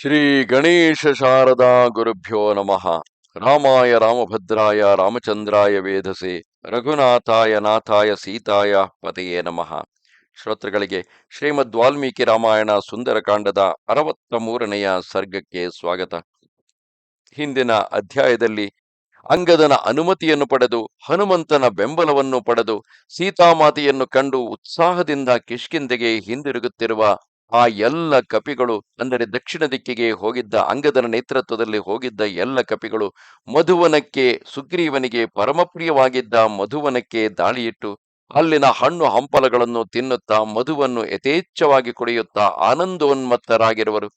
ಶ್ರೀ ಗಣೇಶ ಶಾರದಾ ಗುರುಭ್ಯೋ ನಮಃ. ರಾಮಾಯ ರಾಮಭದ್ರಾಯ ರಾಮಚಂದ್ರಾಯ ವೇದಸೆ ರಘುನಾಥಾಯ ನಾಥಾಯ ಸೀತಾಯ ಪತೆಯೇ ನಮಃ. ಶ್ರೋತೃಗಳಿಗೆ ಶ್ರೀಮದ್ ವಾಲ್ಮೀಕಿ ರಾಮಾಯಣ ಸುಂದರಕಾಂಡದ ಅರವತ್ತ ಮೂರನೆಯ ಸರ್ಗಕ್ಕೆ ಸ್ವಾಗತ. ಹಿಂದಿನ ಅಧ್ಯಾಯದಲ್ಲಿ ಅಂಗದನ ಅನುಮತಿಯನ್ನು ಪಡೆದು, ಹನುಮಂತನ ಬೆಂಬಲವನ್ನು ಪಡೆದು, ಸೀತಾಮಾತೆಯನ್ನು ಕಂಡು ಉತ್ಸಾಹದಿಂದ ಕಿಷ್ಕಿಂದೆಗೆ ಹಿಂದಿರುಗುತ್ತಿರುವ ಆ ಎಲ್ಲ ಕಪಿಗಳು ಅಂದರೆ ದಕ್ಷಿಣ ದಿಕ್ಕಿಗೆ ಹೋಗಿದ್ದ ಅಂಗದನ ನೇತೃತ್ವದಲ್ಲಿ ಹೋಗಿದ್ದ ಎಲ್ಲ ಕಪಿಗಳು ಮಧುವನಕ್ಕೆ, ಸುಗ್ರೀವನಿಗೆ, ಪರಮಪ್ರಿಯವಾಗಿದ್ದ ಮಧುವನಕ್ಕೆ ದಾಳಿಯಿಟ್ಟು ಅಲ್ಲಿನ ಹಣ್ಣು ಹಂಪಲಗಳನ್ನು ತಿನ್ನುತ್ತಾ ಮಧುವನ್ನು ಯಥೇಚ್ಛವಾಗಿ ಕುಡಿಯುತ್ತಾ ಆನಂದೋನ್ಮತ್ತರಾಗಿರುವರು.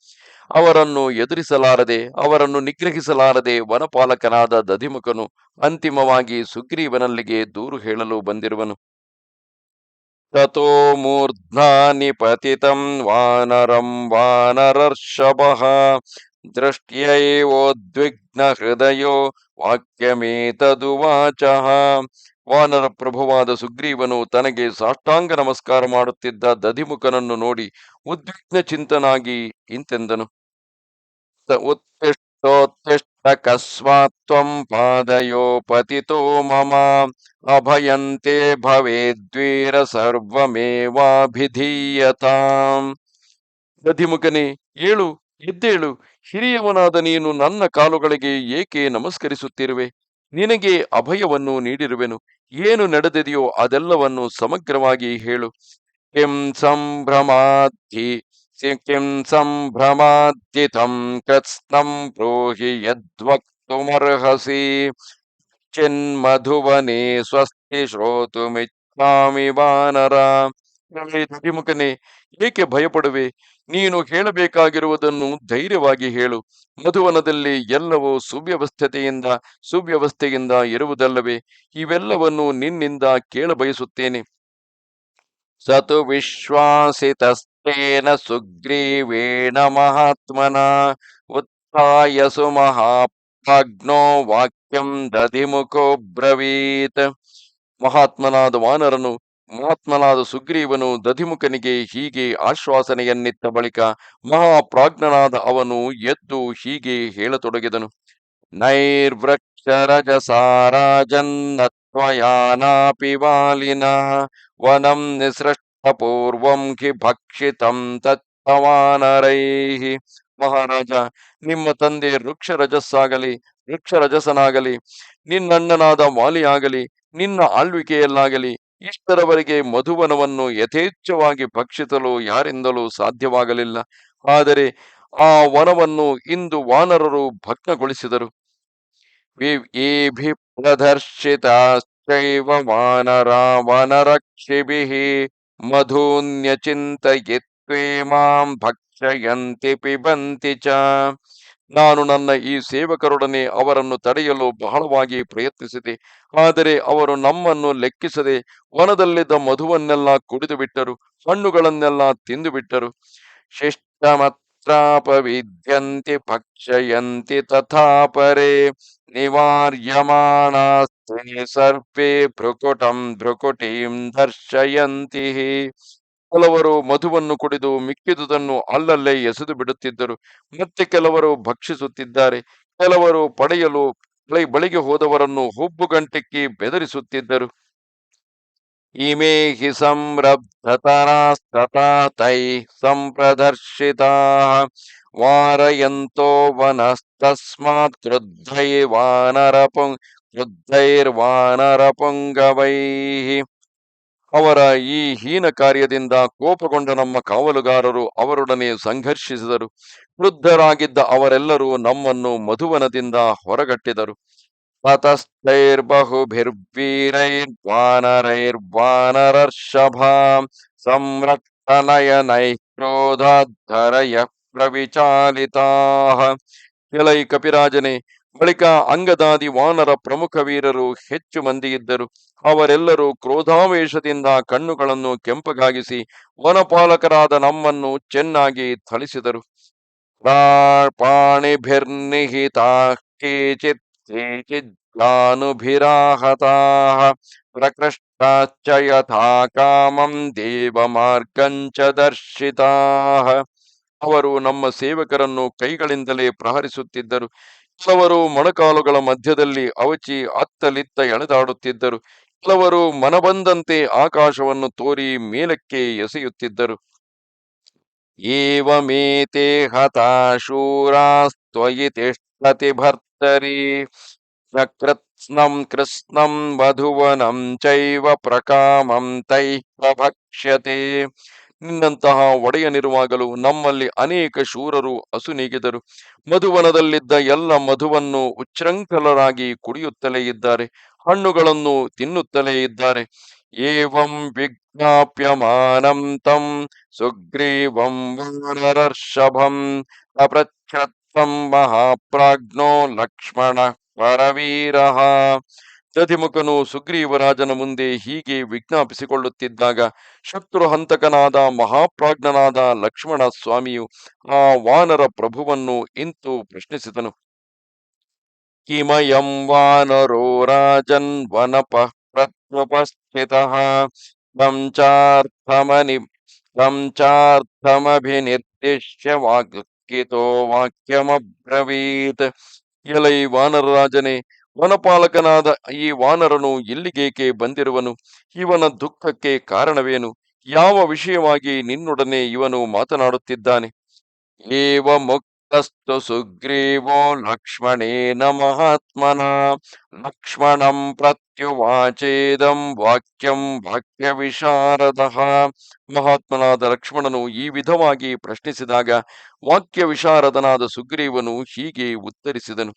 ಅವರನ್ನು ಎದುರಿಸಲಾರದೆ, ಅವರನ್ನು ನಿಗ್ರಹಿಸಲಾರದೆ ವನಪಾಲಕನಾದ ದಧಿಮುಖನು ಅಂತಿಮವಾಗಿ ಸುಗ್ರೀವನಲ್ಲಿಗೆ ದೂರು ಹೇಳಲು ಬಂದಿರುವನು. ಮೂರ್ಧ್ನಾನಿ ಪತಿತಂ ವಾನರಂ ವಾನರರ್ಷಭಃ ದೃಷ್ಟ್ಯೈವೋದ್ವಿಗ್ನ ಹೃದಯೋ ವಾಕ್ಯಮೇತದುವಾಚ ವಾನರ ಪ್ರಭುವಾದ ಸುಗ್ರೀವನು ತನಗೆ ಸಾಷ್ಟಾಂಗ ನಮಸ್ಕಾರ ಮಾಡುತ್ತಿದ್ದ ದಧಿಮುಖನನ್ನು ನೋಡಿ ಉದ್ವಿಗ್ನ ಚಿಂತನಾಗಿ ಇಂತೆಂದನು. ಉತ್ತಿಷ್ಟೋತ್ತಿಷ್ಟ ಪಾದಯೋ ಪತಿತೋ ಮಮ ಅಭಯಂತೆ ಭವೇದ್ವೀರ ಸರ್ವಮೇವಾಭಿಧೀಯತಾಂ ದಧಿಮುಖನೇ ಏಳು, ಎದ್ದೇಳು, ಹಿರಿಯವನಾದ ನೀನು ನನ್ನ ಕಾಲುಗಳಿಗೆ ಏಕೆ ನಮಸ್ಕರಿಸುತ್ತಿರುವೆ? ನಿನಗೆ ಅಭಯವನ್ನು ನೀಡಿರುವೆನು. ಏನು ನಡೆದಿದೆಯೋ ಅದೆಲ್ಲವನ್ನು ಸಮಗ್ರವಾಗಿ ಹೇಳು. ಕೆಂ ಸಂಭ್ರಮಾಧಿ ಕಿಂ ಸಂಭ್ರಮಾದ್ಯಿತಂ ಕತ್ಸ್ನಂ ಬ್ರೂಹಿ ಯದ್ವಕ್ತುಮರ್ಹಸಿ ಚಿನ್ಮಧುವನೆ ಸ್ವಸ್ತಿ ಶ್ರೋತುಮಿಚ್ಛಾಮಿ ವಾನರ ದಧಿಮುಖನೇ ಏಕೆ ಭಯಪಡುವೆ? ನೀನು ಹೇಳಬೇಕಾಗಿರುವುದನ್ನು ಧೈರ್ಯವಾಗಿ ಹೇಳು. ಮಧುವನದಲ್ಲಿ ಎಲ್ಲವೂ ಸುವ್ಯವಸ್ಥತೆಯಿಂದ ಸುವ್ಯವಸ್ಥೆಯಿಂದ ಇರುವುದಲ್ಲವೇ? ಇವೆಲ್ಲವನ್ನು ನಿನ್ನಿಂದ ಕೇಳಬಯಸುತ್ತೇನೆ. ಸತು ವಿಶ್ವಾಸಿತಸ್ತೇನ ಸುಗ್ರೀವೇಣ ಮಹಾತ್ಮನ ಉತ್ಥಾಯ ಸುಮಹಾಪ್ರಾಜ್ಞೋ ವಾಕ್ಯಂ ದಧಿಮುಖೋ ಬ್ರವೀತ್ ಮಹಾತ್ಮನಾದ ವಾನರನು ಮಹಾತ್ಮನಾದ ಸುಗ್ರೀವನು ದಧಿಮುಖನಿಗೆ ಹೀಗೆ ಆಶ್ವಾಸನೆಯನ್ನಿತ್ತ ಬಳಿಕ ಮಹಾಪ್ರಾಜ್ಞನಾದ ಅವನು ಎದ್ದು ಹೀಗೆ ಹೇಳತೊಡಗಿದನು. ನೈರ್ವೃಕ್ಷರಜಸಾರಾಜನ್ನತ್ವಯಾನಾಪಿ ವಾಲಿನ ವನಂ ನಿಸೃಷ್ಟ ಪೂರ್ವಂ ಹಿ ಭಕ್ಷಿತಂ ತತ್ತವಾನರೈಹಿ ಮಹಾರಾಜ ನಿಮ್ಮ ತಂದೆ ವೃಕ್ಷರಜಸ್ಸಾಗಲಿ, ವೃಕ್ಷರಜಸನಾಗಲಿ, ನಿನ್ನಣ್ಣನಾದ ವಾಲಿಯಾಗಲಿ, ನಿನ್ನ ಆಳ್ವಿಕೆಯಲ್ಲಾಗಲಿ, ಇಷ್ಟರವರೆಗೆ ಮಧುವನವನ್ನು ಯಥೇಚ್ಛವಾಗಿ ಭಕ್ಷಿಸಲು ಯಾರಿಂದಲೂ ಸಾಧ್ಯವಾಗಲಿಲ್ಲ. ಆದರೆ ಆ ವನವನ್ನು ಇಂದು ವಾನರರು ಭಗ್ನಗೊಳಿಸಿದರು. ಪ್ರದರ್ಶಿತ ವಾನರ, ವನರಕ್ಷಿಭಿಃ ಮಧೂನ್ಯಚಿಂತಯಿತ್ವೇ ಮಾಂ ಭಕ್ಷಯಂತಿ ಪಿಬಂತಿ ಚ. ನಾನು ನನ್ನ ಈ ಸೇವಕರೊಡನೆ ಅವರನ್ನು ತಡೆಯಲು ಬಹಳವಾಗಿ ಪ್ರಯತ್ನಿಸಿದೆ. ಆದರೆ ಅವರು ನಮ್ಮನ್ನು ಲೆಕ್ಕಿಸದೆ ವನದಲ್ಲಿದ್ದ ಮಧುವನ್ನೆಲ್ಲ ಕುಡಿದು ಬಿಟ್ಟರು ಹಣ್ಣುಗಳನ್ನೆಲ್ಲ ತಿಂದು ಬಿಟ್ಟರು ಶಿಷ್ಟಮತ್ರಾಪವಿದ್ಯಂತಿ ಭಕ್ಷಯಂತಿ ತಥಾ ಪರೇ ನಿವಾರ್ಯಮಾಣಾಸ್ತೆ ಸರ್ವೇ ಭ್ರುಕುಟಂ ಭ್ರುಕುಟೀಂ ದರ್ಶಯಂತಿ ಕೆಲವರು ಮಧುವನ್ನು ಕುಡಿದು ಮಿಕ್ಕಿದುದನ್ನು ಅಲ್ಲಲ್ಲೇ ಎಸೆದು ಬಿಡುತ್ತಿದ್ದರು. ಮತ್ತೆ ಕೆಲವರು ಭಕ್ಷಿಸುತ್ತಿದ್ದಾರೆ. ಕೆಲವರು ಪಡೆಯಲು ಬಳಿಗೆ ಹೋದವರನ್ನು ಹುಬ್ಬುಗಂಟಿಕ್ಕಿ ಬೆದರಿಸುತ್ತಿದ್ದರು. ಇಮೇ ಹಿ ಸಂಪ್ರದರ್ಶಿತ ವಾರಯಂತೋ ವನಸ್ತಸ್ಮಾತ್ ಕ್ರುದ್ಧೈರ್ವಾನರಪುಂ ಕ್ರುದ್ಧೈರ್ವಾನರಪುಂಗವೈಃ ಅವರ ಈ ಹೀನ ಕಾರ್ಯದಿಂದ ಕೋಪಗೊಂಡ ನಮ್ಮ ಕಾವಲುಗಾರರು ಅವರೊಡನೆ ಸಂಘರ್ಷಿಸಿದರು. ವೃದ್ಧರಾಗಿದ್ದ ಅವರೆಲ್ಲರೂ ನಮ್ಮನ್ನು ಮಧುವನದಿಂದ ಹೊರಗಟ್ಟಿದರು. ತತಸ್ಥೈರ್ಬಹುಭಿರ್ವೀರೈರ್ವಾನರೈರ್ವಾನರರ್ಷಭಾ ಸಂರಕ್ತನಯನೈ ಕ್ರೋಧಾಧರಯ ಪ್ರವಿಚಾಲಿತಾಹ ಕೆಲೈ ಕಪಿರಾಜನೇ ಬಳಿಕ ಅಂಗದಾದಿ ವಾನರ ಪ್ರಮುಖ ವೀರರು ಹೆಚ್ಚು ಮಂದಿ ಇದ್ದರು ಅವರೆಲ್ಲರೂ ಕ್ರೋಧಾವೇಶದಿಂದ ಕಣ್ಣುಗಳನ್ನು ಕೆಂಪಗಾಗಿಸಿ, ವನಪಾಲಕರಾದ ನಮ್ಮನ್ನು ಚೆನ್ನಾಗಿ ಥಳಿಸಿದರು. ಪಾಣಿಭಿರ್ನಿಹಿತಾ ಕೇಚಿತ್ ಕೇಚಿಜ್ಜಾನುಭಿರಾಹತಾಃ ಪ್ರಕೃಷ್ಟಾಚ ಯಥಾ ಕಾಮಂ ದೇವಮಾರ್ಗಂಚ ದರ್ಶಿತಾಹ ಅವರು ನಮ್ಮ ಸೇವಕರನ್ನು ಕೈಗಳಿಂದಲೇ ಪ್ರಹರಿಸುತ್ತಿದ್ದರು. ಕೆಲವರು ಮೊಣಕಾಲುಗಳ ಮಧ್ಯದಲ್ಲಿ ಅವಚಿ ಅತ್ತಲಿತ್ತ ಎಳೆದಾಡುತ್ತಿದ್ದರು. ಕೆಲವರು ಮನಬಂದಂತೆ ಆಕಾಶವನ್ನು ತೋರಿ ಮೇಲಕ್ಕೆ ಎಸೆಯುತ್ತಿದ್ದರು. ಏವಮೇತೆ ಹತಾಶೂರಾಸ್ತ್ವಯಿ ತಿಷ್ಠತಿ ಭರ್ತರಿ ನಕೃತ್ಸ್ನಂ ಕೃತ್ಸ್ನಂ ಮಧುವನಂ ಚೈವ ಪ್ರಕಾಮಂ ಪ್ರಭಕ್ಷ್ಯತೆ ನಿನ್ನಂತಹ ಒಡೆಯನಿರುವಾಗಲು ನಮ್ಮಲ್ಲಿ ಅನೇಕ ಶೂರರು ಅಸುನೀಗಿದರು. ಮಧುವನದಲ್ಲಿದ್ದ ಎಲ್ಲ ಮಧುವನ್ನು ಉಚ್ಛೃಂಖಲರಾಗಿ ಕುಡಿಯುತ್ತಲೇ ಇದ್ದಾರೆ, ಹಣ್ಣುಗಳನ್ನು ತಿನ್ನುತ್ತಲೇ ಇದ್ದಾರೆ. ಏವಂ ವಿಜ್ಞಾಪ್ಯಮಾನಂ ತಂ ಸುಗ್ರೀವಂ ವಾನರರ್ಷಭಂ ಅಪೃಚ್ಛತ್ವಂ ಮಹಾಪ್ರಾಜ್ಞೋ ಲಕ್ಷ್ಮಣ ಪರವೀರಃ ದಧಿಮುಖನು ಸುಗ್ರೀವರಾಜನ ಮುಂದೆ ಹೀಗೆ ವಿಜ್ಞಾಪಿಸಿಕೊಳ್ಳುತ್ತಿದ್ದಾಗ ಶತ್ರು ಹಂತಕನಾದ ಮಹಾಪ್ರಾಜ್ಞನಾದ ಲಕ್ಷ್ಮಣ ಸ್ವಾಮಿಯು ಆ ವಾನರ ಪ್ರಭುವನ್ನು ಇಂತು ಪ್ರಶ್ನಿಸಿದನು. ಕಿಮಯಂ ವಾನರೋ ರಾಜನ್ ವನಪ ಪ್ರತ್ಯುಪಸ್ಥಿತಃ ಚಾರ್ಥಮನಿ ಚಾರ್ಥಮಭಿನಿರ್ದಿಶ್ಯ ವಾಕ್ಯಿತೋ ವಾಕ್ಯಮಬ್ರವೀತ್ ಎಲೈ ವಾನರರಾಜನೇ ವನಪಾಲಕನಾದ ಈ ವಾನರನು ಎಲ್ಲಿಗೇಕೆ ಬಂದಿರುವನು? ಇವನ ದುಃಖಕ್ಕೆ ಕಾರಣವೇನು? ಯಾವ ವಿಷಯವಾಗಿ ನಿನ್ನೊಡನೆ ಇವನು ಮಾತನಾಡುತ್ತಿದ್ದಾನೆ? ಏವ ಮುಕ್ತಸ್ತು ಸುಗ್ರೀವೋ ಲಕ್ಷ್ಮಣೇನ ಮಹಾತ್ಮನ ಲಕ್ಷ್ಮಣಂ ಪ್ರತ್ಯುವಾಚೇದಂ ವಾಕ್ಯಂ ವಾಕ್ಯ ವಿಶಾರದ ಮಹಾತ್ಮನಾದ ಲಕ್ಷ್ಮಣನು ಈ ವಿಧವಾಗಿ ಪ್ರಶ್ನಿಸಿದಾಗ ವಾಕ್ಯ ವಿಶಾರದನಾದ ಸುಗ್ರೀವನು ಹೀಗೆ ಉತ್ತರಿಸಿದನು.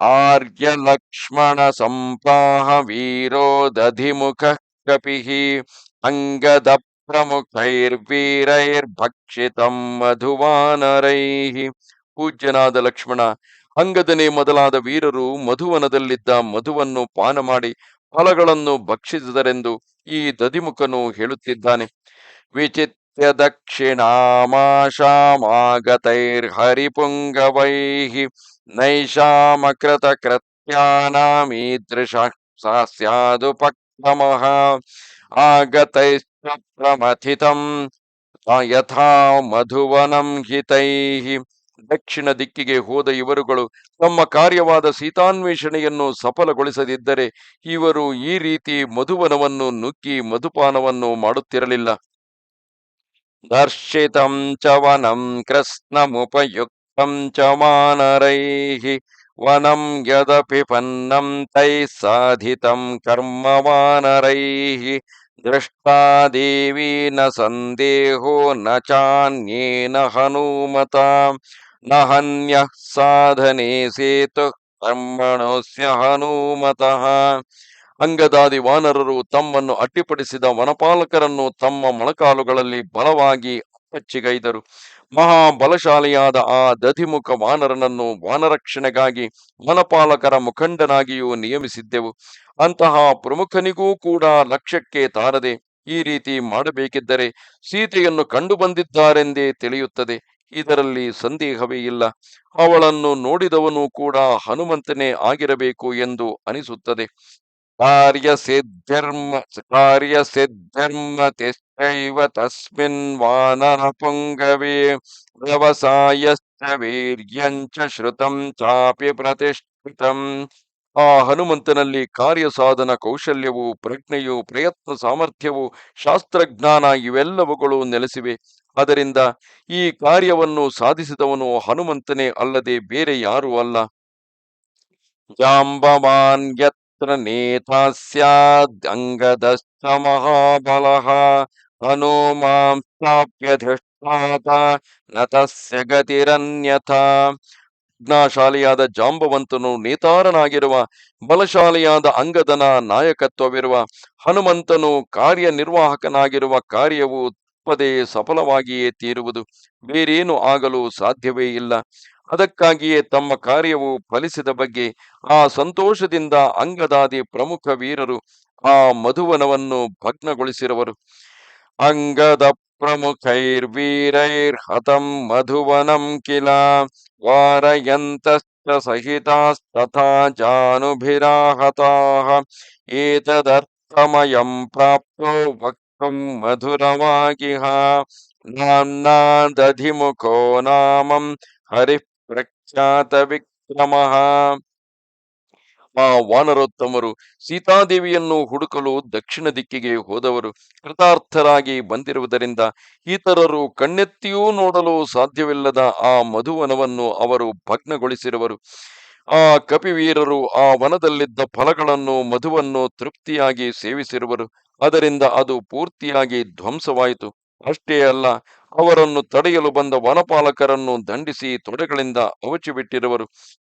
ಆರ್ಯ ಲಕ್ಷ್ಮಣ ಸಂಪಾಹ ವೀರೋ ದಧಿಮುಖ ಕಪಿಹಿ ಅಂಗದ ಪ್ರಮುಖೈರ್ವೀರೈರ್ಭಕ್ಷಿತಂ ಮಧುವಾನರೈಃ. ಪೂಜ್ಯನಾದ ಲಕ್ಷ್ಮಣ ಅಂಗದನೆ ಮೊದಲಾದ ವೀರರು ಮಧುವನದಲ್ಲಿದ್ದ ಮಧುವನ್ನು ಪಾನ ಮಾಡಿ ಫಲಗಳನ್ನು ಭಕ್ಷಿಸಿದರೆಂದು ಈ ದದಿಮುಖನು ಹೇಳುತ್ತಿದ್ದಾನೆ. ವಿಚಿತ್ಯ ದಕ್ಷಿಣಾಮಾಶಾಮಾಗತೈರ್ಹರಿಪುಂಗವೈಃ. ನೈಷಾಮಕೃತ ಕೃತ್ಯಾನಾಮೀದೃಶ ಸ್ಯಾದುಪಕ್ರಮಃ ಪ್ರಮಥಿತಂ ಯಥಾ ಮಧುವನಂ ಹಿತೈಹಿ ದಕ್ಷಿಣ ದಿಕ್ಕಿಗೆ ಹೋದ ಇವರುಗಳು ತಮ್ಮ ಕಾರ್ಯವಾದ ಸೀತಾನ್ವೇಷಣೆಯನ್ನು ಸಫಲಗೊಳಿಸದಿದ್ದರೆ ಇವರು ಈ ರೀತಿ ಮಧುವನವನ್ನು ನುಗ್ಗಿ ಮಧುಪಾನವನ್ನು ಮಾಡುತ್ತಿರಲಿಲ್ಲ. ದರ್ಶಿತಂ ಚ ವನಂ ಕೃಷ್ಣಮುಪಯುಕ್ತಂ ಚ ವಾನರೈಃ ವನಂ ಯದಪಿ ಪನ್ನಂ ತೈಃ ಸಾಧಿತಂ ಕರ್ಮ ವಾನರೈಃ ದೃಷ್ಟಾ ನ ಸಂದೇಹೋ ನ ಚಾನ್ಯೇನ ಹನುಮತ ನ ಹನ್ಯ ಸಾಧನೆ ಸೇತು ಕರ್ಮಣಸ್ಯ ಹನುಮತಃ ಅಂಗದಾದಿ ವಾನರರು ತಮ್ಮನ್ನು ಅಡ್ಡಿಪಡಿಸಿದ ವನಪಾಲಕರನ್ನು ತಮ್ಮ ಮೊಣಕಾಲುಗಳಲ್ಲಿ ಬಲವಾಗಿ ಅಪ್ಪಚ್ಚಿಗೈದರು. ಮಹಾಬಲಶಾಲಿಯಾದ ಆ ದಧಿಮುಖ ವಾನರನನ್ನು ವಾನರಕ್ಷಣೆಗಾಗಿ ವನಪಾಲಕರ ಮುಖಂಡನಾಗಿಯೂ ನಿಯಮಿಸಿದ್ದೆವು. ಅಂತಹ ಪ್ರಮುಖನಿಗೂ ಕೂಡ ಲಕ್ಷ್ಯಕ್ಕೆ ತಾರದೆ ಈ ರೀತಿ ಮಾಡಬೇಕಿದ್ದರೆ ಸೀತೆಯನ್ನು ಕಂಡು ಬಂದಿದ್ದಾರೆಂದೇ ತಿಳಿಯುತ್ತದೆ. ಇದರಲ್ಲಿ ಸಂದೇಹವೇ ಇಲ್ಲ. ಅವಳನ್ನು ನೋಡಿದವನು ಕೂಡ ಹನುಮಂತನೇ ಆಗಿರಬೇಕು ಎಂದು ಅನಿಸುತ್ತದೆ. ಕಾರ್ಯ ಸಿದ್ಧರ್ಮ ಕಾರ್ಯ ಸಿದ್ಧರ್ಮ ಪುಂಗವೇ ವ್ಯವಸಾಯಶ್ಚ ವೀರ್ಯಂಚ ಶ್ರುತಂ ಚಾಪಿ ಪ್ರತಿಷ್ಠಿತಂ ಆ ಹನುಮಂತನಲ್ಲಿ ಕಾರ್ಯ ಸಾಧನ ಕೌಶಲ್ಯವು ಪ್ರಜ್ಞೆಯು, ಪ್ರಯತ್ನ ಸಾಮರ್ಥ್ಯವು, ಶಾಸ್ತ್ರಜ್ಞಾನ ಇವೆಲ್ಲವುಗಳು ನೆಲೆಸಿವೆ. ಅದರಿಂದ ಈ ಕಾರ್ಯವನ್ನು ಸಾಧಿಸಿದವನು ಹನುಮಂತನೇ ಅಲ್ಲದೆ ಬೇರೆ ಯಾರೂ ಅಲ್ಲ. ಜಾಂಬವಾನ್ ಯತ್ರ ನೇತಾ ಸ್ಯಾದಂಗದಶ್ಚ ಮಹಾಬಲಃ. ಹನುಮಾಂ ಸ್ಥಾಪ್ಯಧಿಷ್ಠಾತ ನ ತಸ್ಯ ಗತಿರನ್ಯಥಾ ಪ್ರಜ್ಞಾಶಾಲಿಯಾದ ಜಾಂಬವಂತನು ನೇತಾರನಾಗಿರುವ ಬಲಶಾಲಿಯಾದ ಅಂಗದನ ನಾಯಕತ್ವವಿರುವ ಹನುಮಂತನು ಕಾರ್ಯನಿರ್ವಾಹಕನಾಗಿರುವ ಕಾರ್ಯವು ಪದೇ ಸಫಲವಾಗಿಯೇ ತೀರುವುದು, ಬೇರೇನು ಆಗಲು ಸಾಧ್ಯವೇ ಇಲ್ಲ. ಅದಕ್ಕಾಗಿಯೇ ತಮ್ಮ ಕಾರ್ಯವು ಫಲಿಸಿದ ಬಗ್ಗೆ, ಆ ಸಂತೋಷದಿಂದ ಅಂಗದಾದಿ ಪ್ರಮುಖ ವೀರರು ಆ ಮಧುವನವನ್ನು ಭಗ್ನಗೊಳಿಸಿರುವರು. ಅಂಗದ ಪ್ರಮುಖೈರ್ವೀರೈರ್ಹತಂ ಮಧುವನಂ ಕಿಲ ವಾರಯಂತಶ್ಚ ಸಹಿತಾಸ್ತಥಾ ಜಾನುಭಿರಾಹತಾಃ ಏತದರ್ಥಮಯಂ ಪ್ರಾಪ್ತೋ ವಕ್ತುಂ ಮಧುರವಾಗಿಹ ನಾಮ್ನಾದಧಿಮುಖೋ ನಾಮಂ ಹರಿಃ ಪ್ರಖ್ಯಾತ ವಿಕ್ರಮಃ ಆ ವಾನರೋತ್ತಮರು ಸೀತಾದೇವಿಯನ್ನು ಹುಡುಕಲು ದಕ್ಷಿಣ ದಿಕ್ಕಿಗೆ ಹೋದವರು ಕೃತಾರ್ಥರಾಗಿ ಬಂದಿರುವುದರಿಂದ ಇತರರು ಕಣ್ಣೆತ್ತಿಯೂ ನೋಡಲು ಸಾಧ್ಯವಿಲ್ಲದ ಆ ಮಧುವನವನ್ನು ಅವರು ಭಗ್ನಗೊಳಿಸಿರುವರು. ಆ ಕಪಿವೀರರು ಆ ವನದಲ್ಲಿದ್ದ ಫಲಗಳನ್ನು ಮಧುವನ್ನು ತೃಪ್ತಿಯಾಗಿ ಸೇವಿಸಿರುವರು. ಅದರಿಂದ ಅದು ಪೂರ್ತಿಯಾಗಿ ಧ್ವಂಸವಾಯಿತು. ಅಷ್ಟೇ ಅಲ್ಲ, ಅವರನ್ನು ತಡೆಯಲು ಬಂದ ವನಪಾಲಕರನ್ನು ದಂಡಿಸಿ ತೊಡೆಗಳಿಂದ ಅವಚಿಬಿಟ್ಟಿರುವರು.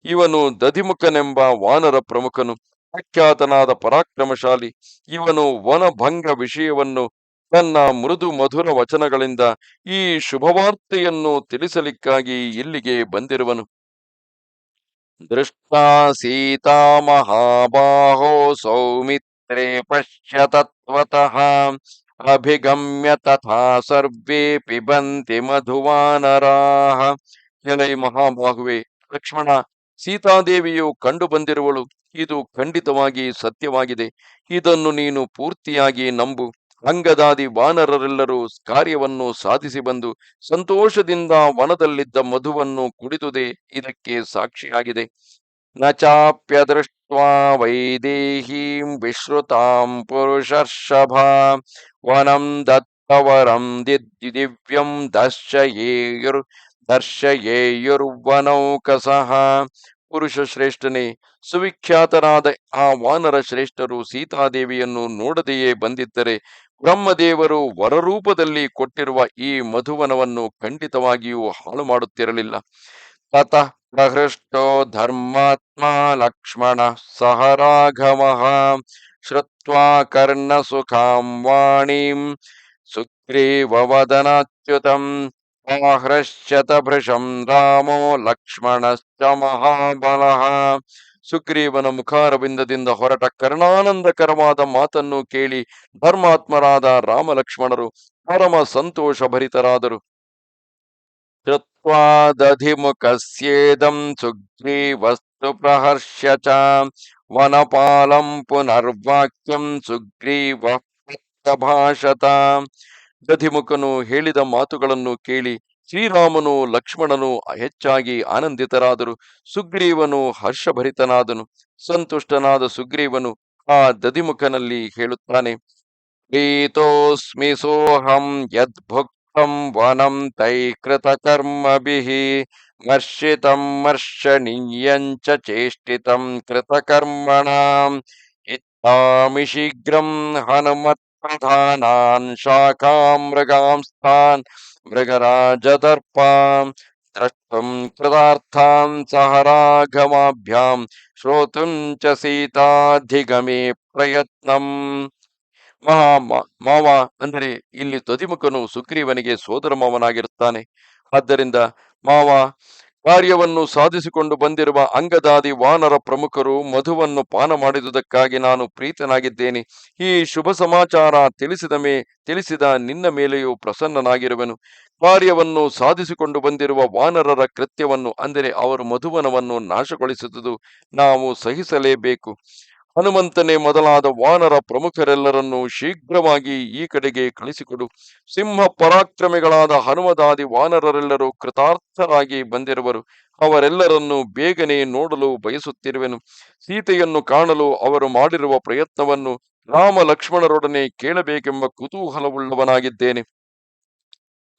ಇವನು ದಧಿಮುಖನೆಂಬ ವಾನರ ಪ್ರಮುಖನು, ಪ್ರಖ್ಯಾತನಾದ ಪರಾಕ್ರಮಶಾಲಿ. ಇವನು ವನಭಂಗ ವಿಷಯವನ್ನು ತನ್ನ ಮೃದು ಮಧುರ ವಚನಗಳಿಂದ ಈ ಶುಭವಾರ್ತೆಯನ್ನು ತಿಳಿಸಲಿಕ್ಕಾಗಿ ಇಲ್ಲಿಗೆ ಬಂದಿರುವನು. ದೃಷ್ಟಾ ಸೀತಾ ಮಹಾಬಾಹೋ ಸೌಮಿತ್ರೇ ಪಶ್ಯ ತತ್ವತಃ ಅಭಿಗಮ್ಯ ತಥಾ ಸರ್ವೇ ಪಿಬಂತಿ ಮಧುವಾನರಾಹ ಎಲೈ ಮಹಾಬಾಹುವೆ, ಲಕ್ಷ್ಮಣ ಸೀತಾದೇವಿಯು ಕಂಡು ಬಂದಿರುವಳು ಇದು ಖಂಡಿತವಾಗಿ ಸತ್ಯವಾಗಿದೆ. ಇದನ್ನು ನೀನು ಪೂರ್ತಿಯಾಗಿ ನಂಬು. ಅಂಗದಾದಿ ವಾನರರೆಲ್ಲರೂ ಕಾರ್ಯವನ್ನು ಸಾಧಿಸಿ ಬಂದು ಸಂತೋಷದಿಂದ ವನದಲ್ಲಿದ್ದ ಮಧುವನ್ನು ಕುಡಿದುದೇ ಇದಕ್ಕೆ ಸಾಕ್ಷಿಯಾಗಿದೆ. ನ ವೈದೇಹಿಂ ವೈದೇಹೀಂ ವಿಶ್ರುತಾಂ ಪುರುಷರ್ಷಭಾ ವನಂ ದತ್ತವರಂ ದಿವ್ಯಂ ದರ್ಶಯೇಯುರ್ ದರ್ಶಯೇಯುರ್ವನೌಕಸಃ ಪುರುಷ ಶ್ರೇಷ್ಠನೇ ಸುವಿಖ್ಯಾತರಾದ ಆ ವಾನರ ಶ್ರೇಷ್ಠರು ಸೀತಾದೇವಿಯನ್ನು ನೋಡದೆಯೇ ಬಂದಿದ್ದರೆ, ಬ್ರಹ್ಮದೇವರು ವರರೂಪದಲ್ಲಿ ಕೊಟ್ಟಿರುವ ಈ ಮಧುವನವನ್ನು ಖಂಡಿತವಾಗಿಯೂ ಹಾಳು ಮಾಡುತ್ತಿರಲಿಲ್ಲ ತತಃ ಪ್ರಹೃಷ್ಟೋ ಧರ್ಮಾತ್ಮ ಲಕ್ಷ್ಮಣ ಸಹ ರಾಘವ. ಶ್ರುತ್ವಾ ಕರ್ಣಸುಖಾಂ ವಾಣೀಂ. ಸುಗ್ರೀವವದನಾಚ್ಯುತಂ ಆಹೃಷ್ಯತ ಭೃಶಂ ರಾಮೋ ಲಕ್ಷ್ಮಣಶ್ಚ ಮಹಾಬಲಃ ಸುಗ್ರೀವನ ಮುಖಾರವಿಂದದಿಂದ ಹೊರಟ ಕರ್ಣಾನಂದಕರವಾದ ಮಾತನ್ನು ಕೇಳಿ ಧರ್ಮಾತ್ಮರಾದ ರಾಮ ಲಕ್ಷ್ಮಣರು ಪರಮ ಸಂತೋಷ ಭರಿತರಾದರು ಕೃತ್ವಾದಧಿಮುಖಸ್ಯೇದಂ ಸುಗ್ರೀವಸ್ತು ಪ್ರಹರ್ಷ್ಯ ಚ ವನಪಾಲಂ ಪುನರ್ವಾಕ್ಯಂ ಸುಗ್ರೀವ ಪ್ರಭಾಷತ ದಧಿಮುಖನು ಹೇಳಿದ ಮಾತುಗಳನ್ನು ಕೇಳಿ ಶ್ರೀರಾಮನು, ಲಕ್ಷ್ಮಣನು ಹೆಚ್ಚಾಗಿ ಆನಂದಿತರಾದರು. ಸುಗ್ರೀವನು ಹರ್ಷಭರಿತನಾದನು. ಸಂತುಷ್ಟನಾದ ಸುಗ್ರೀವನು ಆ ದಧಿಮುಖನಲ್ಲಿ ಹೇಳುತ್ತಾನೆ, ಪ್ರೀತೋಸ್ಮಿ ಸೋಹಂ ಯದ್ಭುಕ್ತಂ ವನಂ ತೈಕೃತ ಕರ್ಮಭಿಃ ಮರ್ಷಿತಂ ಮರ್ಷಣೀಯಂಚ ಚೇಷ್ಟಿತಂ ಕೃತಕರ್ಮಣಾಂ. ಇತ್ತಾಮಿ ಶೀಘ್ರಂ ಹನುಮತ್ ಪ್ರಧಾನಾನ್ ಶಾಖಾಂ ಮೃಗಾಂಸ್ತಾನ್ ಮೃಗರಾಜದರ್ಪಾಂ द्रष्टुं कृतार्थां सह राघवाभ्यां श्रोतुं च ಸೀತಾಧಿಗಮೇ ಪ್ರಯತ್ನಂ ಮಹಾ ಮ- ಮಾವ ಅಂದರೆ ಇಲ್ಲಿ ದಧಿಮುಖನು ಸುಗ್ರೀವನಿಗೆ ಸೋದರ ಮಾವನಾಗಿರುತ್ತಾನೆ ಆದ್ದರಿಂದ ಮಾವ ಕಾರ್ಯವನ್ನು ಸಾಧಿಸಿಕೊಂಡು ಬಂದಿರುವ ಅಂಗದಾದಿ ವಾನರ ಪ್ರಮುಖರು ಮಧುವನ್ನು ಪಾನ ಮಾಡಿದುದಕ್ಕಾಗಿ ನಾನು ಪ್ರೀತನಾಗಿದ್ದೇನೆ. ಈ ಶುಭ ಸಮಾಚಾರ ತಿಳಿಸಿದ ಮೇ, ತಿಳಿಸಿದ ನಿನ್ನ ಮೇಲೆಯೂ ಪ್ರಸನ್ನನಾಗಿರುವೆನು. ಕಾರ್ಯವನ್ನು ಸಾಧಿಸಿಕೊಂಡು ಬಂದಿರುವ ವಾನರರ ಕೃತ್ಯವನ್ನು, ಅಂದರೆ ಅವರು ಮಧುವನವನ್ನು ನಾಶಗೊಳಿಸುವುದು ನಾವು ಸಹಿಸಲೇಬೇಕು. ಹನುಮಂತನೇ ಮೊದಲಾದ ವಾನರ ಪ್ರಮುಖರೆಲ್ಲರನ್ನು ಶೀಘ್ರವಾಗಿ ಈ ಕಡೆಗೆ ಕಳಿಸಿಕೊಡು. ಸಿಂಹ ಪರಾಕ್ರಮಿಗಳಾದ ಹನುಮದಾದಿ ವಾನರರೆಲ್ಲರೂ ಕೃತಾರ್ಥರಾಗಿ ಬಂದಿರುವರು. ಅವರೆಲ್ಲರನ್ನು ಬೇಗನೆ ನೋಡಲು ಬಯಸುತ್ತಿರುವೆನು. ಸೀತೆಯನ್ನು ಕಾಣಲು ಅವರು ಮಾಡಿರುವ ಪ್ರಯತ್ನವನ್ನು ರಾಮ ಲಕ್ಷ್ಮಣರೊಡನೆ ಕೇಳಬೇಕೆಂಬ ಕುತೂಹಲವುಳ್ಳವನಾಗಿದ್ದೇನೆ.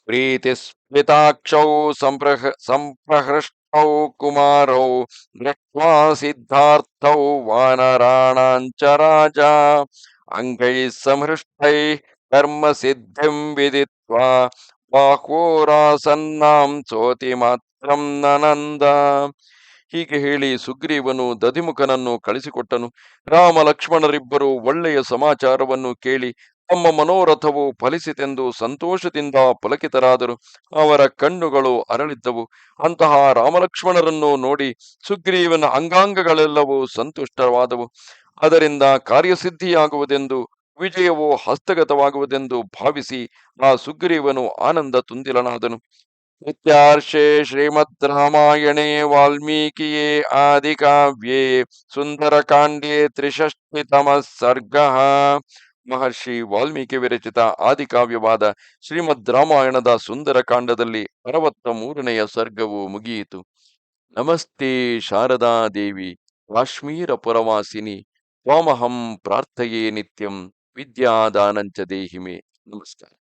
ಪ್ರೀತಿಸ್ಮಿತಾಕ್ಷೌ ಸಂಪ್ರಹ ಸಂಪ್ರಹೃಷ್ಟೌ ಕುಮಾರೌ ದೃಷ್ಟ್ವಾ ಸಿದ್ಧಾರ್ಥೌ ವಾನರಾಣಾಂಚ ರಾಜ. ಅಂಗೈ ಸಮೃಷ್ಟೈ ಕರ್ಮ ಸಿದ್ಧಿಂ ವಿದಿತ್ವಾ ಬಾಹೋರಾಸನ್ನಾಂ ಸೋತಿ ಮಾತ್ರಂ ನನಂದ. ಹೀಗೆ ಹೇಳಿ ಸುಗ್ರೀವನು ದಧಿಮುಖನನ್ನು ಕಳಿಸಿಕೊಟ್ಟನು. ರಾಮ ಲಕ್ಷ್ಮಣರಿಬ್ಬರು ಒಳ್ಳೆಯ ಸಮಾಚಾರವನ್ನು ಕೇಳಿ ತಮ್ಮ ಮನೋರಥವು ಫಲಿಸಿತೆಂದು ಸಂತೋಷದಿಂದ ಪುಲಕಿತರಾದರು. ಅವರ ಕಣ್ಣುಗಳು ಅರಳಿದ್ದವು. ಅಂತಹ ರಾಮಲಕ್ಷ್ಮಣರನ್ನು ನೋಡಿ ಸುಗ್ರೀವನ ಅಂಗಾಂಗಗಳೆಲ್ಲವೂ ಸಂತುಷ್ಟವಾದವು. ಅದರಿಂದ ಕಾರ್ಯಸಿದ್ಧಿಯಾಗುವುದೆಂದು, ವಿಜಯವು ಹಸ್ತಗತವಾಗುವುದೆಂದು ಭಾವಿಸಿ ಆ ಸುಗ್ರೀವನು ಆನಂದ ತುಂದಿಲನಾದನು. ಇತ್ಯಾರ್ಷೆ ಶ್ರೀಮದ್ ರಾಮಾಯಣೇ ವಾಲ್ಮೀಕಿಯೇ ಆದಿಕಾವ್ಯೆ ಸುಂದರಕಾಂಡೇ ತ್ರಿಷಷ್ಟಿತಮ ಸರ್ಗ. ಮಹರ್ಷಿ ವಾಲ್ಮೀಕಿ ವಿರಚಿತ ಆದಿಕಾವ್ಯವಾದ ಶ್ರೀಮದ್ ರಾಮಾಯಣದ ಸುಂದರ ಕಾಂಡದಲ್ಲಿ ಅರವತ್ತ ಮೂರನೆಯ ಸರ್ಗವು ಮುಗಿಯಿತು. ನಮಸ್ತೆ ಶಾರದಾ ದೇವಿ, ಕಾಶ್ಮೀರ ಪುರವಾಸಿನಿ, ತ್ವಾಮಹಂ ಪ್ರಾರ್ಥಯೇ ನಿತ್ಯಂ, ವಿದ್ಯಾದಾನಂಚ ದೇಹಿಮೆ. ನಮಸ್ಕಾರ.